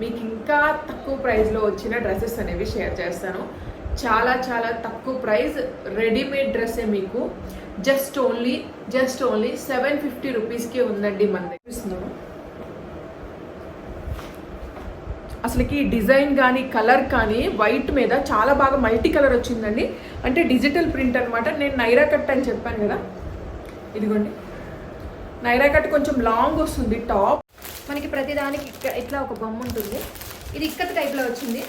మీకు ఇంకా తక్కువ ప్రైస్లో వచ్చిన డ్రెస్సెస్ అనేవి షేర్ చేస్తాను. చాలా చాలా తక్కువ ప్రైస్ రెడీమేడ్ డ్రెస్సే మీకు. Just only just only seven fifty రూపీస్కే ఉందండి మన దగ్గర. అసలుకి డిజైన్ కానీ కలర్ కానీ వైట్ మీద చాలా బాగా మల్టీ కలర్ వచ్చిందండి. అంటే డిజిటల్ ప్రింట్ అనమాట నేను నైరా కట్ అని చెప్పాను కదా. ఇదిగోండి. నైరా కట్ కొంచెం లాంగ్ వస్తుంది టాప్. మనకి ప్రతిదానికి ఇక్కడ ఇట్లా ఒక బొమ్మ ఉంటుంది. ఇది ఇక్కత టైప్లో వచ్చింది.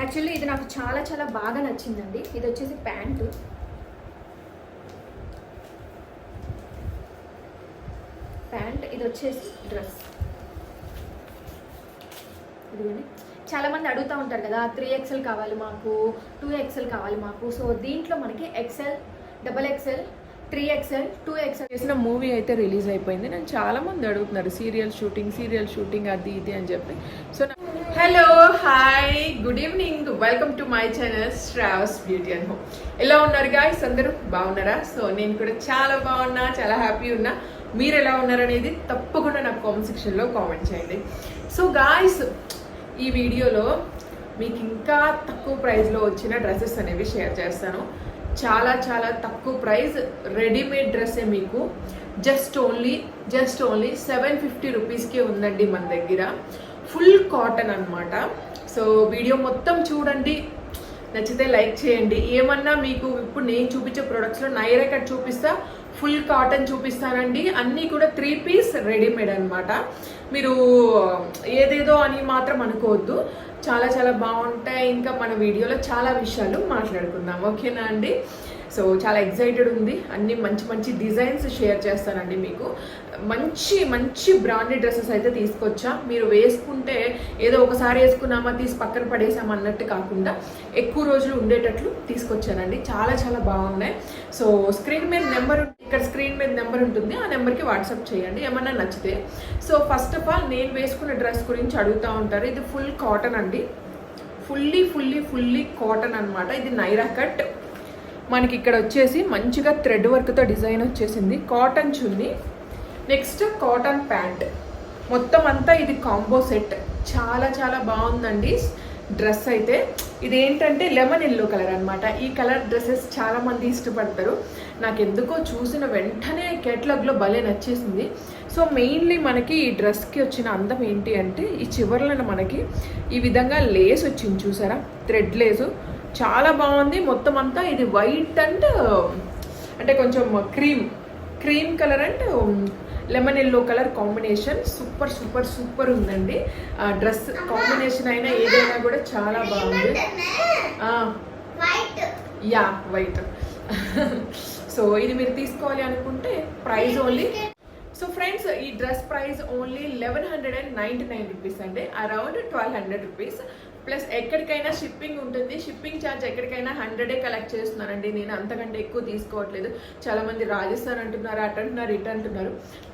యాక్చువల్లీ ఇది నాకు చాలా చాలా బాగా నచ్చిందండి. ఇది వచ్చేసి ప్యాంటు. ప్యాంట్ ఇది వచ్చేసి డ్రెస్. ఇదిగోండి. చాలామంది అడుగుతూ ఉంటారు కదా త్రీ ఎక్స్ఎల్ కావాలి మాకు టూ ఎక్స్ఎల్ కావాలి మాకు. సో దీంట్లో మనకి XL double XL three XL two XL చేసిన మూవీ అయితే రిలీజ్ అయిపోయింది. నేను చాలా మంది అడుగుతున్నారు సీరియల్ షూటింగ్ సీరియల్ షూటింగ్ అది ఇది అని చెప్పి. So hello hi good evening. Welcome to my channel Shravas beauty and home. ఎలా ఉన్నారు గాయస్ అందరూ బాగున్నారా? సో నేను కూడా చాలా బాగున్నా చాలా హ్యాపీ ఉన్నా. మీరు ఎలా ఉన్నారనేది తప్పకుండా నాకు కామెంట్ సెక్షన్లో కామెంట్ చేయండి. సో గాయస్ ఈ వీడియోలో మీకు ఇంకా తక్కువ ప్రైస్లో వచ్చిన డ్రెస్సెస్ అనేవి షేర్ చేస్తాను. చాలా చాలా తక్కువ ప్రైస్. రెడీమేడ్ డ్రెస్సే మీకు. Just only just only seven fifty రూపీస్కే ఉందండి మన దగ్గర. ఫుల్ కాటన్ అనమాట సో వీడియో మొత్తం చూడండి. నచ్చితే లైక్ చేయండి. ఏమన్నా మీకు ఇప్పుడు నేను చూపించే ప్రొడక్ట్స్లో నైరా కట్ చూపిస్తా ఫుల్ కాటన్ చూపిస్తానండి. అన్నీ కూడా త్రీ పీస్ రెడీమేడ్ అనమాట మీరు ఏదేదో అని మాత్రం అనుకోవద్దు. చాలా చాలా బాగుంటాయి. ఇంకా మన వీడియోలో చాలా విషయాలు మాట్లాడుకుందాం. ఓకేనా అండి? సో చాలా ఎక్సైటెడ్ ఉంది. అన్ని మంచి మంచి డిజైన్స్ షేర్ చేస్తానండి మీకు. మంచి మంచి బ్రాండెడ్ డ్రెస్సెస్ అయితే తీసుకొచ్చా. మీరు వేసుకుంటే ఏదో ఒకసారి వేసుకున్నామా తీసి పక్కన పడేసామా అన్నట్టు కాకుండా ఎక్కువ రోజులు ఉండేటట్లు తీసుకొచ్చానండి. చాలా చాలా బాగున్నాయి. సో స్క్రీన్ మీద నెంబర్ ఇక్కడ స్క్రీన్ మీద నెంబర్ ఉంటుంది. ఆ నెంబర్కి వాట్సాప్ చేయండి. ఏమన్నా నచ్చితే. సో ఫస్ట్ ఆఫ్ ఆల్ నేను వేసుకున్న డ్రెస్ గురించి అడుగుతూ ఉంటారు. ఇది ఫుల్ కాటన్ అండి. ఫుల్లీ ఫుల్లీ ఫుల్లీ కాటన్ అన్నమాట. ఇది నైరా కట్. మనకి ఇక్కడ వచ్చేసి మంచిగా థ్రెడ్ వర్క్తో డిజైన్ వచ్చేసింది. కాటన్ చున్నీ. Next cotton pant. మొత్తం అంతా ఇది కాంబో సెట్. చాలా చాలా బాగుందండి. డ్రెస్ అయితే ఇది ఏంటంటే లెమన్ ఎల్లో కలర్ అనమాట ఈ కలర్ డ్రెస్సెస్ చాలామంది ఇష్టపడతారు. నాకు ఎందుకో చూసిన వెంటనే కేటలాగ్లో భలే నచ్చేసింది. సో మెయిన్లీ మనకి ఈ డ్రెస్కి వచ్చిన అందం ఏంటి అంటే ఈ చివర్లను మనకి ఈ విధంగా లేస్ వచ్చింది చూసారా? Thread lace. చాలా బాగుంది. మొత్తం అంతా ఇది వైట్ అండ్ అంటే కొంచెం cream cream colour and lemon yellow colour combination. Super super super ఉందండి. డ్రెస్ కాంబినేషన్ అయినా ఏదైనా కూడా చాలా బాగుంది. Yeah white. సో ఇది మీరు తీసుకోవాలి అనుకుంటే ప్రైస్ ఓన్లీ. సో ఫ్రెండ్స్ ఈ dress price only eleven hundred and ninety nine rupees అండి. Around twelve hundred rupees. Plus ఎక్కడికైనా షిప్పింగ్ ఉంటుంది. షిప్పింగ్ ఛార్జ్ ఎక్కడికైనా హండ్రెడే కలెక్ట్ చేస్తున్నానండి. నేను అంతకంటే ఎక్కువ తీసుకోవట్లేదు. చాలా మంది రాజస్థాన్ అంటున్నారు అటు అంటున్నారు ఇటు అంటున్నారు.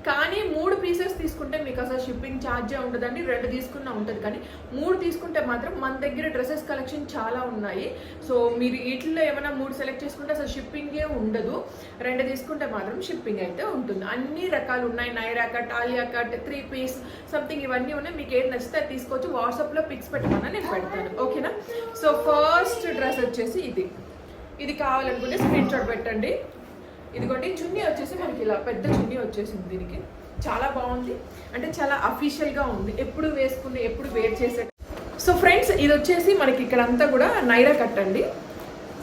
కానీ మూడు పీసెస్ తీసుకుంటే మీకు అసలు షిప్పింగ్ ఛార్జే ఉండదండి. రెండు తీసుకున్నా ఉంటుంది. కానీ మూడు తీసుకుంటే మాత్రం మన దగ్గర డ్రెస్సెస్ కలెక్షన్ చాలా ఉన్నాయి. సో మీరు వీటిల్లో ఏమైనా మూడు సెలెక్ట్ చేసుకుంటే అసలు షిప్పింగే ఉండదు. రెండు తీసుకుంటే మాత్రం షిప్పింగ్ అయితే ఉంటుంది. అన్ని రకాలు ఉన్నాయి. Naira cut Alia cut three piece something ఇవన్నీ ఉన్నాయి. మీకు ఏది నచ్చితే అది తీసుకోవచ్చు. వాట్సాప్లో పిక్స్ పెట్టమన్నా నేను పెడతాను. ఓకేనా? సో ఫస్ట్ డ్రెస్ వచ్చేసి ఇది. ఇది కావాలనుకుంటే స్క్రీన్ షాట్ పెట్టండి. ఇదిగోండి చున్నీ వచ్చేసి మనకి ఇలా పెద్ద చున్నీ వచ్చేసింది దీనికి. చాలా బాగుంది. అంటే చాలా అఫీషియల్గా ఉంది. ఎప్పుడు వేసుకునే ఎప్పుడు వేర్ చేసే సో ఫ్రెండ్స్ ఇది వచ్చేసి మనకి ఇక్కడంతా కూడా నైరా కట్ అండి.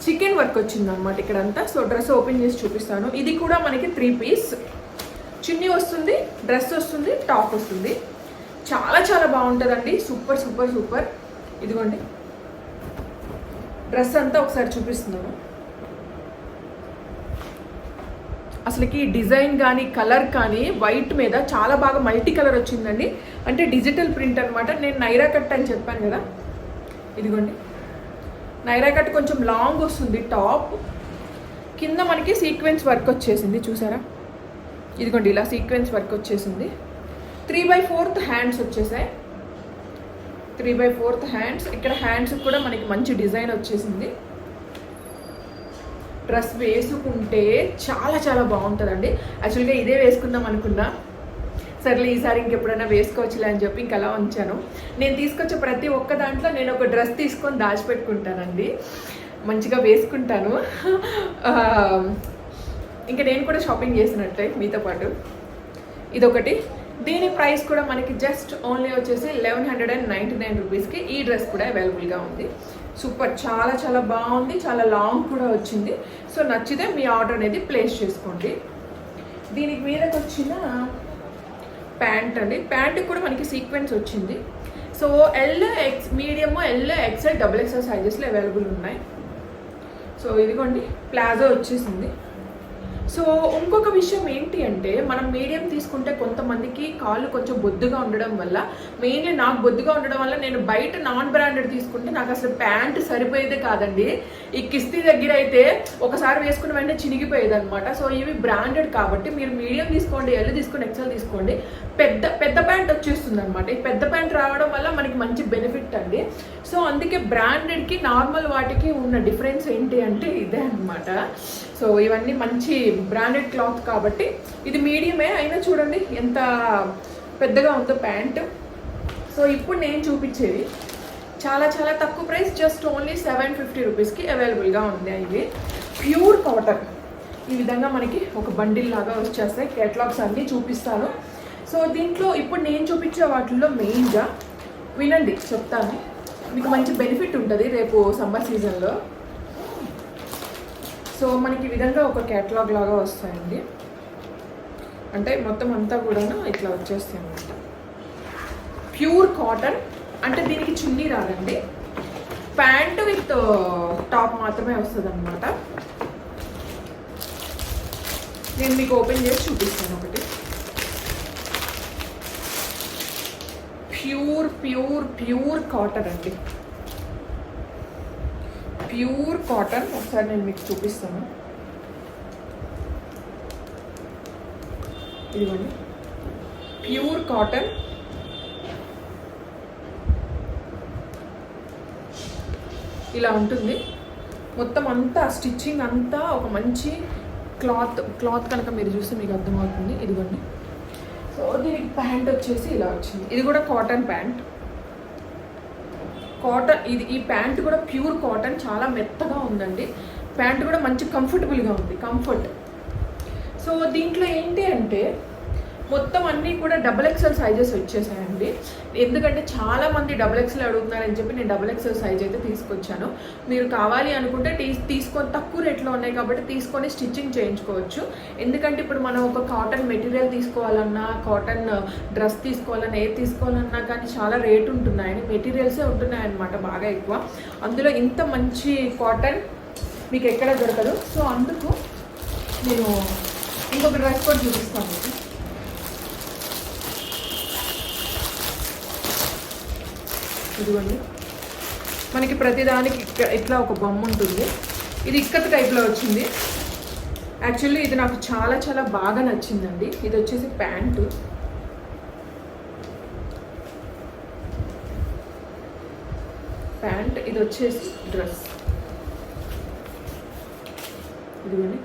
చికెన్ వర్క్ వచ్చింది అనమాట ఇక్కడంతా. సో డ్రెస్ ఓపెన్ చేసి చూపిస్తాను. ఇది కూడా మనకి త్రీ పీస్ చున్నీ వస్తుంది డ్రెస్ వస్తుంది టాప్ వస్తుంది. చాలా చాలా బాగుంటుందండి. Super super super. ఇదిగోండి. డ్రెస్ అంతా ఒకసారి చూపిస్తున్నాను. అసలుకి డిజైన్ కానీ కలర్ కానీ వైట్ మీద చాలా బాగా మల్టీ కలర్ వచ్చిందండి. అంటే డిజిటల్ ప్రింట్ అనమాట నేను నైరా కట్ అని చెప్పాను కదా. ఇదిగోండి. నైరా కట్ కొంచెం లాంగ్ వస్తుంది టాప్. కింద మనకి సీక్వెన్స్ వర్క్ వచ్చేసింది చూసారా? ఇదిగోండి ఇలా సీక్వెన్స్ వర్క్ వచ్చేసింది. త్రీ బై ఫోర్త్ హ్యాండ్స్ వచ్చేసాయి. Three by fourth hands. ఇక్కడ హ్యాండ్స్ కూడా మనకి మంచి డిజైన్ వచ్చేసింది. డ్రెస్ వేసుకుంటే చాలా చాలా బాగుంటుందండి. యాక్చువల్గా ఇదే వేసుకుందాం అనుకున్నా. సర్లే ఈసారి ఇంకెప్పుడైనా వేసుకోవచ్చులే అని చెప్పి ఇంక అలా ఉంచాను. నేను తీసుకొచ్చే ప్రతి ఒక్క దాంట్లో నేను ఒక డ్రెస్ తీసుకొని దాచిపెట్టుకుంటానండి. మంచిగా వేసుకుంటాను. ఇంకా నేను కూడా షాపింగ్ చేసినట్లే మీతో పాటు. ఇదొకటి. దీని ప్రైస్ కూడా మనకి జస్ట్ ఓన్లీ వచ్చేసి eleven hundred and ninety nine రూపీస్కి ఈ డ్రెస్ కూడా అవైలబుల్గా ఉంది. సూపర్. చాలా చాలా బాగుంది. చాలా లాంగ్ కూడా వచ్చింది. సో నచ్చితే మీ ఆర్డర్ అనేది ప్లేస్ చేసుకోండి. దీనికి మీదకి వచ్చిన ప్యాంట్ అండి. ప్యాంట్ కూడా మనకి సీక్వెన్స్ వచ్చింది. So L X medium L XL double XL సైజెస్లో available ఉన్నాయి. సో ఇదిగోండి. ప్లాజో వచ్చేసింది. సో ఇంకొక విషయం ఏంటి అంటే మనం మీడియం తీసుకుంటే కొంతమందికి కాళ్ళు కొంచెం బొద్దుగా ఉండడం వల్ల మెయిన్లీ నాకు బొద్దుగా ఉండడం వల్ల నేను బయట నాన్ బ్రాండెడ్ తీసుకుంటే నాకు అసలు ప్యాంట్ సరిపోయేదే కాదండి. ఈ కిస్తీ దగ్గర అయితే ఒకసారి వేసుకున్న వెంటనే చినిగిపోయేది అనమాట సో ఇవి బ్రాండెడ్ కాబట్టి మీరు మీడియం తీసుకోండి ఎల్ తీసుకోండి ఎక్సెల్ తీసుకోండి. పెద్ద పెద్ద ప్యాంట్ వచ్చేస్తుంది అనమాట ఈ పెద్ద ప్యాంట్ రావడం వల్ల మనకి మంచి బెనిఫిట్ అండి. సో అందుకే బ్రాండెడ్కి నార్మల్ వాటికి ఉన్న డిఫరెన్స్ ఏంటి అంటే ఇదే అనమాట సో ఇవన్నీ మంచి బ్రాండెడ్ క్లాత్ కాబట్టి ఇది మీడియమే అయినా చూడండి ఎంత పెద్దగా ఉందో ప్యాంటు. సో ఇప్పుడు నేను చూపించేది. చాలా చాలా తక్కువ price just only seven fifty రూపీస్కి అవైలబుల్గా ఉంది ఇవి ప్యూర్ కాటన్ ఈ విధంగా మనకి ఒక బండిల్ లాగా వచ్చేస్తాయి కేటలాగ్స్ అన్నీ చూపిస్తాను. సో దీంట్లో ఇప్పుడు నేను చూపించే వాటిల్లో మెయిన్గా వినండి చెప్తాను. మీకు మంచి బెనిఫిట్ ఉంటుంది రేపు సమ్మర్ సీజన్లో సో మనకి ఈ విధంగా ఒక క్యాటలాగ్ లాగా వస్తాయండి. అంటే మొత్తం అంతా కూడా ఇట్లా వచ్చేస్తాయి అన్నమాట. ప్యూర్ కాటన్ అంటే దీనికి చున్నీ రాదండి. ప్యాంటు విత్ టాప్ మాత్రమే వస్తుంది అనమాట నేను మీకు ఓపెన్ చేసి చూపిస్తాను ఒకటి. ప్యూర్ ప్యూర్ ప్యూర్ కాటన్ అండి. Pure cotton. ఒకసారి నేను మీకు చూపిస్తాను. ఇదిగోండి. Pure cotton. ఇలా ఉంటుంది. మొత్తం అంతా స్టిచ్చింగ్ అంతా ఒక మంచి క్లాత్ క్లాత్ కనుక మీరు చూస్తే మీకు అర్థమవుతుంది. ఇదిగోండి. సో దీనికి ప్యాంట్ వచ్చేసి ఇలా వచ్చింది. ఇది కూడా కాటన్ ప్యాంట్. కాటన్ ఇది ఈ ప్యాంట్ కూడా ప్యూర్ కాటన్ చాలా మెత్తగా ఉందండి. ప్యాంట్ కూడా మంచి కంఫర్టబుల్గా ఉంది కంఫర్ట్ సో దీంట్లో ఏంటి అంటే మొత్తం అన్నీ కూడా డబుల్ ఎక్సెల్ సైజెస్ వచ్చేసాయండి. ఎందుకంటే చాలా మంది డబుల్ ఎక్సెల్ అడుగుతున్నారని చెప్పి నేను డబుల్ ఎక్సెల్ సైజ్ అయితే తీసుకొచ్చాను. మీరు కావాలి అనుకుంటే తీ తీసుకొని తక్కువ రేట్లో ఉన్నాయి కాబట్టి తీసుకొని స్టిచ్చింగ్ చేయించుకోవచ్చు. ఎందుకంటే ఇప్పుడు మనం ఒక కాటన్ మెటీరియల్ తీసుకోవాలన్నా కాటన్ డ్రెస్ uh, తీసుకోవాలన్నా ఏది తీసుకోవాలన్నా కానీ చాలా రేట్ ఉంటున్నాయని మెటీరియల్సే ఉంటున్నాయన్నమాట బాగా ఎక్కువ. అందులో ఇంత మంచి కాటన్ మీకు ఎక్కడ దొరకదు. సో అందుకు నేను ఇంకొక డ్రెస్ కూడా చూపిస్తాను ఇదిగోండి. మనకి ప్రతిదానికి ఇక్క- ఇట్లా ఒక బొమ్మ ఉంటుంది. ఇది ఇక్కత్ టైప్లో వచ్చింది. యాక్చువల్లీ ఇది నాకు చాలా చాలా బాగా నచ్చిందండి. ఇది వచ్చేసి ప్యాంటు. ప్యాంట్ ఇది వచ్చేసి డ్రెస్. ఇదిగోండి.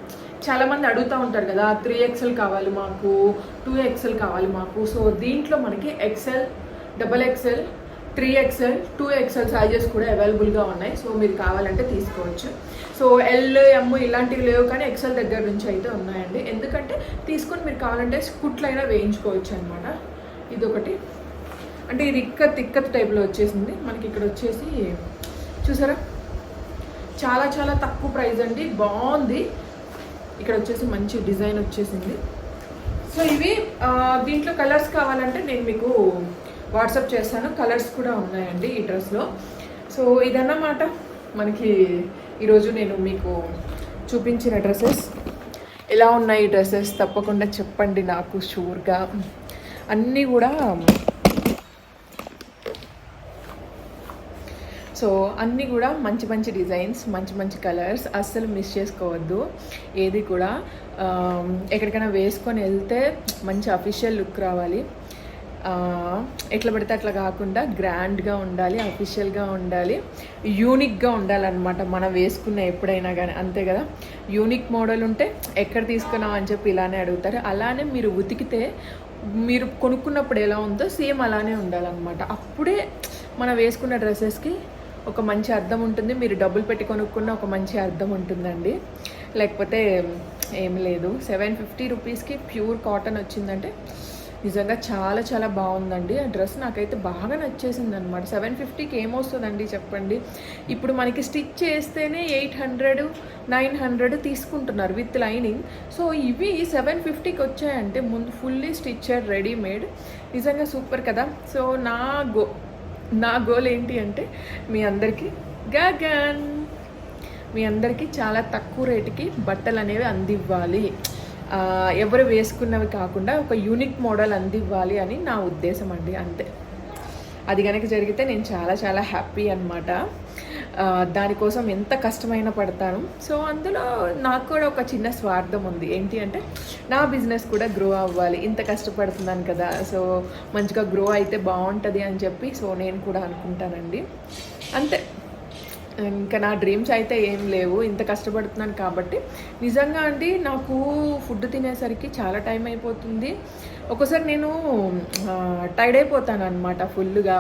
చాలామంది అడుగుతూ ఉంటారు కదా త్రీ ఎక్స్ఎల్ కావాలి మాకు టూ ఎక్స్ఎల్ కావాలి మాకు. సో దీంట్లో మనకి XL double XL three XL two XL sizes కూడా అవైలబుల్గా ఉన్నాయి. సో మీరు కావాలంటే తీసుకోవచ్చు. సో ఎల్ ఎమ్ ఇలాంటివి లేవు కానీ ఎక్స్ఎల్ దగ్గర నుంచి అయితే ఉన్నాయండి. ఎందుకంటే తీసుకొని మీరు కావాలంటే కుట్లైనా వేయించుకోవచ్చు అనమాట ఇదొకటి. అంటే ఇది ఇక్కత్ ఇక్కత్ టైప్లో వచ్చేసింది. మనకి ఇక్కడ వచ్చేసి చూసారా? చాలా చాలా తక్కువ ప్రైస్ అండి. బాగుంది. ఇక్కడ వచ్చేసి మంచి డిజైన్ వచ్చేసింది. సో ఇవి దీంట్లో కలర్స్ కావాలంటే నేను మీకు వాట్సాప్ చేస్తాను కలర్స్ కూడా ఉన్నాయండి ఈ డ్రెస్లో. సో ఇదన్నమాట మనకి ఈరోజు నేను మీకు చూపించిన డ్రెస్సెస్. ఎలా ఉన్నాయి ఈ డ్రెస్సెస్? తప్పకుండా చెప్పండి నాకు షూర్గా. అన్నీ కూడా సో అన్నీ కూడా మంచి మంచి డిజైన్స్ మంచి మంచి కలర్స్. అస్సలు మిస్ చేసుకోవద్దు. ఏది కూడా ఎక్కడికైనా వేసుకొని వెళ్తే మంచి అఫీషియల్ లుక్ రావాలి. ఎట్లా పడితే అట్లా కాకుండా గ్రాండ్గా ఉండాలి అఫీషియల్గా ఉండాలి యూనిక్గా ఉండాలన్నమాట. మనం వేసుకున్న ఎప్పుడైనా కానీ అంతే కదా? యూనిక్ మోడల్ ఉంటే ఎక్కడ తీసుకున్నాం అని చెప్పి ఇలానే అడుగుతారు. అలానే మీరు ఉతికితే మీరు కొనుక్కున్నప్పుడు ఎలా ఉందో సేమ్ అలానే ఉండాలన్నమాట. అప్పుడే మనం వేసుకున్న డ్రెస్సెస్కి ఒక మంచి అర్థం ఉంటుంది. మీరు డబ్బులు పెట్టి కొనుక్కున్న ఒక మంచి అర్థం ఉంటుందండి. లేకపోతే ఏం లేదు. సెవెన్ ఫిఫ్టీ రూపీస్కి ప్యూర్ కాటన్ వచ్చిందంటే నిజంగా చాలా చాలా బాగుందండి. ఆ డ్రెస్ నాకైతే బాగా నచ్చేసింది అనమాట సెవెన్ ఫిఫ్టీకి ఏమొస్తుందండి చెప్పండి? ఇప్పుడు మనకి స్టిచ్ చేస్తేనే ఎయిట్ హండ్రెడ్ నైన్ హండ్రెడ్ తీసుకుంటున్నారు విత్ లైనింగ్. సో ఇవి సెవెన్ ఫిఫ్టీకి వచ్చాయంటే ముందు ఫుల్లీ స్టిచ్చెడ్ రెడీమేడ్. నిజంగా సూపర్ కదా? సో నా గో నా గోల్ ఏంటి అంటే మీ అందరికీ గగన్! మీ అందరికీ చాలా తక్కువ రేటుకి బట్టలు అనేవి అందివ్వాలి. ఎవరు వేసుకున్నవి కాకుండా ఒక యూనిక్ మోడల్ అందివ్వాలి అని నా ఉద్దేశం అండి అంతే. అది కనుక జరిగితే నేను చాలా చాలా హ్యాపీ అనమాట దానికోసం ఎంత కష్టమైనా పడతాను. సో అందులో నాకు కూడా ఒక చిన్న స్వార్థం ఉంది. ఏంటి అంటే నా బిజినెస్ కూడా గ్రో అవ్వాలి. ఇంత కష్టపడుతున్నాను కదా సో మంచిగా గ్రో అయితే బాగుంటుంది అని చెప్పి సో నేను కూడా అనుకుంటానండి. అంతే. ఇంకా నా డ్రీమ్స్ అయితే ఏం లేవు ఇంత కష్టపడుతున్నాను కాబట్టి. నిజంగా అండి నాకు ఫుడ్ తినేసరికి చాలా టైం అయిపోతుంది. ఒక్కోసారి నేను టైర్డ్ అయిపోతాను అనమాట ఫుల్గా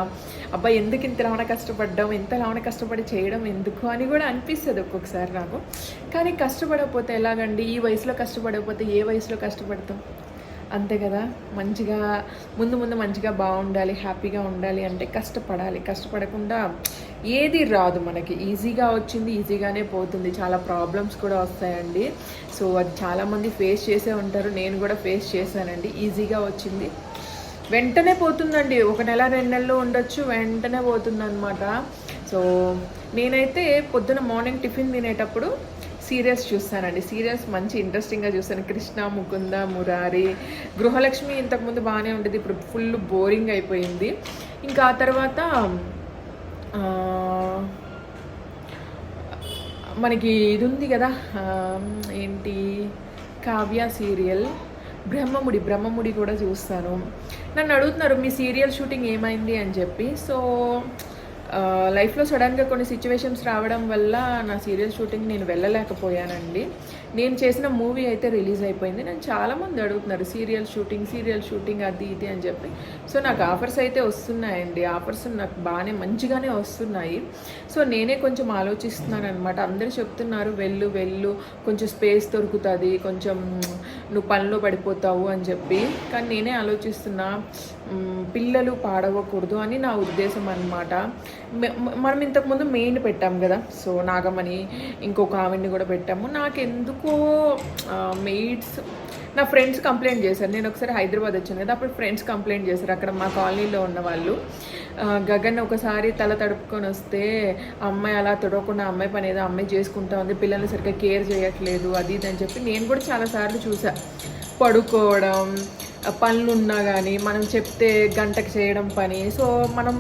అబ్బా ఎందుకు ఇంత లావణ కష్టపడ్డం ఎంత లావణ కష్టపడి చేయడం ఎందుకు అని కూడా అనిపిస్తుంది ఒక్కొక్కసారి నాకు. కానీ కష్టపడకపోతే ఎలాగండి? ఈ వయసులో కష్టపడకపోతే ఏ వయసులో కష్టపడతాం? అంతే కదా? మంచిగా ముందు ముందు మంచిగా బాగుండాలి హ్యాపీగా ఉండాలి అంటే కష్టపడాలి. కష్టపడకుండా ఏది రాదు మనకి. ఈజీగా వచ్చింది ఈజీగానే పోతుంది. చాలా ప్రాబ్లమ్స్ కూడా వస్తాయండి. సో అది చాలామంది ఫేస్ చేసే ఉంటారు. నేను కూడా ఫేస్ చేశానండి. ఈజీగా వచ్చింది. వెంటనే పోతుందండి. ఒక నెల రెండు నెలలు ఉండొచ్చు. వెంటనే పోతుందన్నమాట. సో నేనైతే పొద్దున మార్నింగ్ టిఫిన్ తినేటప్పుడు సీరియల్స్ చూస్తానండి. సీరియల్స్ మంచి ఇంట్రెస్టింగ్గా చూస్తాను. కృష్ణ ముకుంద మురారి గృహలక్ష్మి ఇంతకుముందు బాగానే ఉండేది. ఇప్పుడు ఫుల్ బోరింగ్ అయిపోయింది. ఇంకా ఆ తర్వాత మనకి ఇది ఉంది కదా ఏంటి? కావ్య సీరియల్. బ్రహ్మముడి బ్రహ్మముడి కూడా చూస్తాను. నన్ను అడుగుతున్నారు మీ సీరియల్ షూటింగ్ ఏమైంది? అని చెప్పి. సో లైఫ్లో సడన్గా కొన్ని సిచ్యువేషన్స్ రావడం వల్ల నా సీరియల్ షూటింగ్ నేను వెళ్ళలేకపోయానండి. నేను చేసిన మూవీ అయితే రిలీజ్ అయిపోయింది. నేను చాలామంది అడుగుతున్నారు సీరియల్ షూటింగ్ సీరియల్ షూటింగ్ అది ఇది అని చెప్పి. సో నాకు ఆఫర్స్ అయితే వస్తున్నాయండి. ఆఫర్స్ నాకు బాగానే మంచిగానే వస్తున్నాయి. సో నేనే కొంచెం ఆలోచిస్తున్నాను అనమాట అందరూ చెప్తున్నారు వెళ్ళు వెళ్ళు కొంచెం స్పేస్ దొరుకుతుంది కొంచెం నువ్వు పనిలో పడిపోతావు అని చెప్పి. కానీ నేనే ఆలోచిస్తున్నా పిల్లలు పాడవకూడదు అని నా ఉద్దేశం అనమాట మనం ఇంతకుముందు మెయిన్ పెట్టాం కదా. సో నాగమణి ఇంకొక ఆవిడ్ని కూడా పెట్టాము. నాకెందుకో మెయిడ్స్ నా ఫ్రెండ్స్ కంప్లైంట్ చేశారు. నేను ఒకసారి హైదరాబాద్ వచ్చాను కదా అప్పుడు ఫ్రెండ్స్ కంప్లైంట్ చేశారు. అక్కడ మా కాలనీలో ఉన్న వాళ్ళు గగన్ ఒకసారి తల తడుపుకొని వస్తే అమ్మాయి అలా తొడవకుండా అమ్మాయి పని ఏదో అమ్మాయి చేసుకుంటా ఉంది పిల్లల్ని సరిగ్గా కేర్ చేయట్లేదు అది ఇది అని చెప్పి నేను కూడా చాలాసార్లు చూసా పడుకోవడం పనులు ఉన్నా కానీ మనం చెప్తే గంటకి చేయడం పని. సో మనం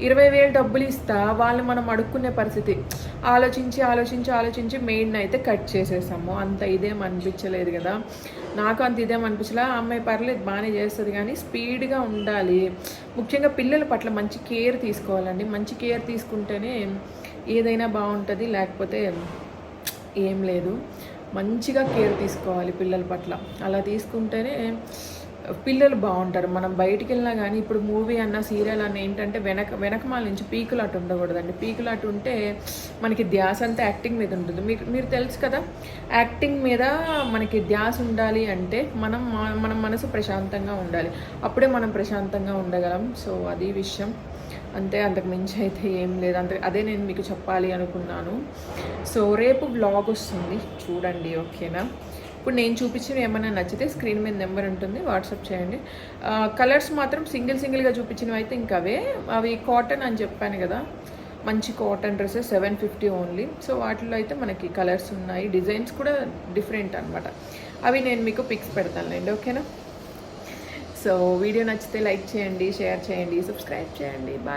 ఇరవై వేలు డబ్బులు ఇస్తా వాళ్ళు మనం అడుక్కునే పరిస్థితి. ఆలోచించి ఆలోచించి ఆలోచించి మెయిన్ అయితే కట్ చేసేసాము. అంత ఇదేం అనిపించలేదు కదా. నాకు అంత ఇదేం అనిపించలే. ఆ అమ్మాయి పర్లేదు బాగానే చేస్తుంది కానీ స్పీడ్గా ఉండాలి. ముఖ్యంగా పిల్లల పట్ల మంచి కేర్ తీసుకోవాలండి. మంచి కేర్ తీసుకుంటేనే ఏదైనా బాగుంటుంది లేకపోతే ఏం లేదు. మంచిగా కేర్ తీసుకోవాలి పిల్లల పట్ల. అలా తీసుకుంటేనే పిల్లలు బాగుంటారు. మనం బయటికి వెళ్ళినా కానీ ఇప్పుడు మూవీ అన్న సీరియల్ అన్న ఏంటంటే వెనక వెనకమాల నుంచి పీకులాట ఉండకూడదండి. పీకులాట ఉంటే మనకి ధ్యాస అంతా యాక్టింగ్ మీద ఉంటుంది. మీకు మీరు తెలుసు కదా? యాక్టింగ్ మీద మనకి ధ్యాస ఉండాలి అంటే మనం మా- మన మనసు ప్రశాంతంగా ఉండాలి. అప్పుడే మనం ప్రశాంతంగా ఉండగలం. సో అది విషయం. అంతే అంతకు మించి అయితే ఏం లేదు. అంతే అదే నేను మీకు చెప్పాలి అనుకున్నాను. సో రేపు బ్లాగ్ వస్తుంది. చూడండి ఓకేనా? ఇప్పుడు నేను చూపించినవి ఏమైనా నచ్చితే స్క్రీన్ మీద నెంబర్ ఉంటుంది వాట్సాప్ చేయండి. కలర్స్ మాత్రం సింగిల్ సింగిల్గా చూపించినవి అయితే ఇంకా అవే. అవి కాటన్ అని చెప్పాను కదా మంచి cotton dresses seven fifty only. So వాటిలో అయితే మనకి కలర్స్ ఉన్నాయి డిజైన్స్ కూడా డిఫరెంట్ అనమాట అవి నేను మీకు పిక్స్ పెడతానులేండి ఓకేనా? సో వీడియో నచ్చితే లైక్ చేయండి షేర్ చేయండి సబ్స్క్రైబ్ చేయండి. బాయ్.